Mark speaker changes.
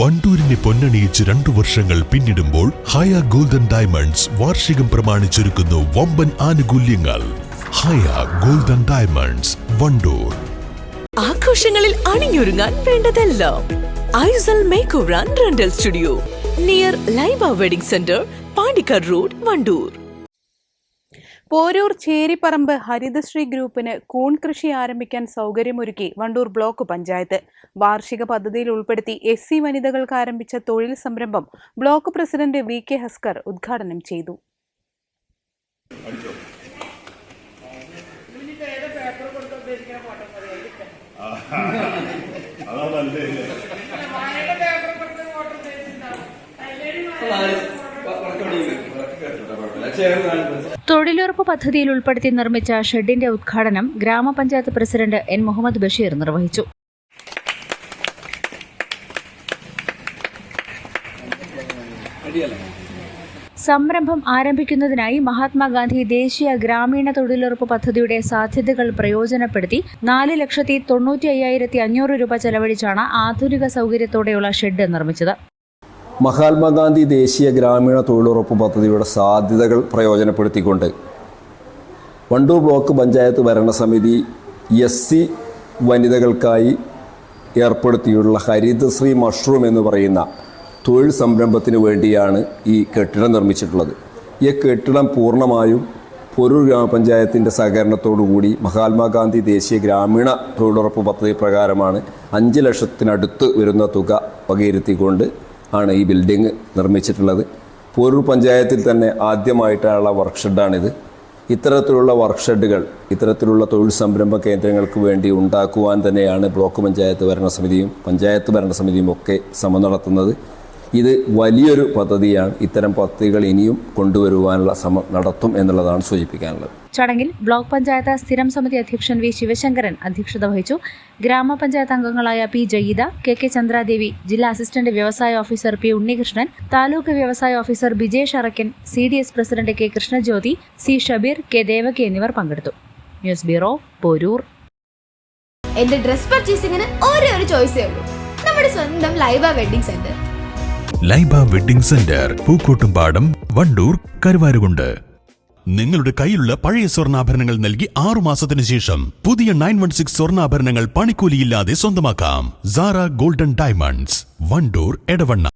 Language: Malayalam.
Speaker 1: വണ്ടൂരിനെ പൊന്നണിയിച്ച് രണ്ടു വർഷങ്ങൾ പിന്നിടുമ്പോൾ ഹയ ഗോൾഡൻ ഡയമണ്ട്സ് വാർഷികം പ്രമാണിച്ചൊരുക്കുന്നു വമ്പൻ ആനുകൂല്യങ്ങൾ. Haya golden diamonds Wandoor.
Speaker 2: ആഘോഷങ്ങളിൽ അണിഞ്ഞൊരുങ്ങാൻ വേണ്ടതെല്ലാം. Aisal makeover and rental studio. Near Laiba wedding centre Pandikkad road Wandoor.
Speaker 3: Porur Cheripparamba Harithasree ഗ്രൂപ്പിന് കൂൺ കൃഷി ആരംഭിക്കാൻ സൗകര്യമൊരുക്കി വണ്ടൂർ ബ്ലോക്ക് പഞ്ചായത്ത്. വാർഷിക പദ്ധതിയിൽ ഉൾപ്പെടുത്തി എസ് സി വനിതകൾക്ക് ആരംഭിച്ച തൊഴിൽ സംരംഭം block president V K Haskar ഉദ്ഘാടനം ചെയ്തു.
Speaker 4: തൊഴിലുറപ്പ് പദ്ധതിയിൽ ഉൾപ്പെടുത്തി നിർമ്മിച്ച ഷെഡിന്റെ ഉദ്ഘാടനം ഗ്രാമപഞ്ചായത്ത് പ്രസിഡന്റ് എൻ മുഹമ്മദ് ബഷീർ നിർവഹിച്ചു. സംരംഭം ആരംഭിക്കുന്നതിനായി മഹാത്മാഗാന്ധി ദേശീയ ഗ്രാമീണ തൊഴിലുറപ്പ് പദ്ധതിയുടെ സാധ്യതകൾ പ്രയോജനപ്പെടുത്തി നാല് ലക്ഷത്തി തൊണ്ണൂറ്റി അയ്യായിരത്തി അഞ്ഞൂറ് രൂപ ചെലവഴിച്ചാണ് ആധുനിക സൗകര്യത്തോടെയുള്ള ഷെഡ് നിർമ്മിച്ചത്.
Speaker 5: മഹാത്മാഗാന്ധി ദേശീയ ഗ്രാമീണ തൊഴിലുറപ്പ് പദ്ധതിയുടെ സാധ്യതകൾ പ്രയോജനപ്പെടുത്തിക്കൊണ്ട് വണ്ടൂർ ബ്ലോക്ക് പഞ്ചായത്ത് ഭരണസമിതി എസ് സി വനിതകൾക്കായി ഏർപ്പെടുത്തിയുള്ള ഹരിതശ്രീ മഷ്റൂം എന്ന് പറയുന്ന തൊഴിൽ സംരംഭത്തിന് വേണ്ടിയാണ് ഈ കെട്ടിടം നിർമ്മിച്ചിട്ടുള്ളത്. ഈ കെട്ടിടം പൂർണമായും പൊരൂർ ഗ്രാമപഞ്ചായത്തിന്റെ സഹകരണത്തോടുകൂടി മഹാത്മാഗാന്ധി ദേശീയ ഗ്രാമീണ തൊഴിലുറപ്പ് പദ്ധതി പ്രകാരമാണ് അഞ്ച് ലക്ഷത്തിനടുത്ത് വരുന്ന തുക വകയിരുത്തിക്കൊണ്ട് ആണ് ഈ ബിൽഡിംഗ് നിർമ്മിച്ചിട്ടുള്ളത്. പോരൂർ പഞ്ചായത്തിൽ തന്നെ ആദ്യമായിട്ടുള്ള വർക്ക് ഷെഡാണിത് ഇത്തരത്തിലുള്ള വർക്ക് ഷെഡുകൾ ഇത്തരത്തിലുള്ള തൊഴിൽ സംരംഭ കേന്ദ്രങ്ങൾക്ക് വേണ്ടി ഉണ്ടാക്കുവാൻ തന്നെയാണ് ബ്ലോക്ക് പഞ്ചായത്ത് ഭരണസമിതിയും പഞ്ചായത്ത് ഭരണസമിതിയും ഒക്കെ ശ്രമം നടത്തുന്നത്. ഇത് വലിയൊരു പദ്ധതിയാണ് ഇത്തരം പദ്ധതികൾ ഇനിയും കൊണ്ടുവരുവാനുള്ള ശ്രമം നടത്തും എന്നുള്ളതാണ് സൂചിപ്പിക്കാനുള്ളത്.
Speaker 4: ചടങ്ങിൽ ബ്ലോക്ക് പഞ്ചായത്ത് സ്ഥിരം സമിതി അധ്യക്ഷൻ വി ശിവശങ്കരൻ അധ്യക്ഷത വഹിച്ചു. ഗ്രാമപഞ്ചായത്ത് അംഗങ്ങളായ P Jayitha K K Chandradevi ജില്ലാ അസിസ്റ്റന്റ് വ്യവസായ ഓഫീസർ പി ഉണ്ണികൃഷ്ണൻ താലൂക്ക് വ്യവസായ officer Bijesh Arakkan C D S president K Krishnajyothi C Shabeer K Devaki എന്നിവർ പങ്കെടുത്തു. News bureau Porur.
Speaker 6: എന്റെ ഡ്രസ് പർച്ചേസിംഗിന് ഒരേ ഒരു ചോയ്സേ ഉള്ളൂ. നമ്മുടെ സ്വന്തം Laiba wedding centre.
Speaker 1: Laiba wedding centre Pookkottumpadam Wandoor Karuvarakundu. നിങ്ങളുടെ കയ്യിലുള്ള പഴയ സ്വർണാഭരണങ്ങൾ നൽകി ആറു മാസത്തിന് ശേഷം പുതിയ നയൻ വൺ സിക്സ് സ്വർണാഭരണങ്ങൾ പണിക്കൂലിയില്ലാതെ സ്വന്തമാക്കാം. Sara golden diamonds Wandoor Edavanna.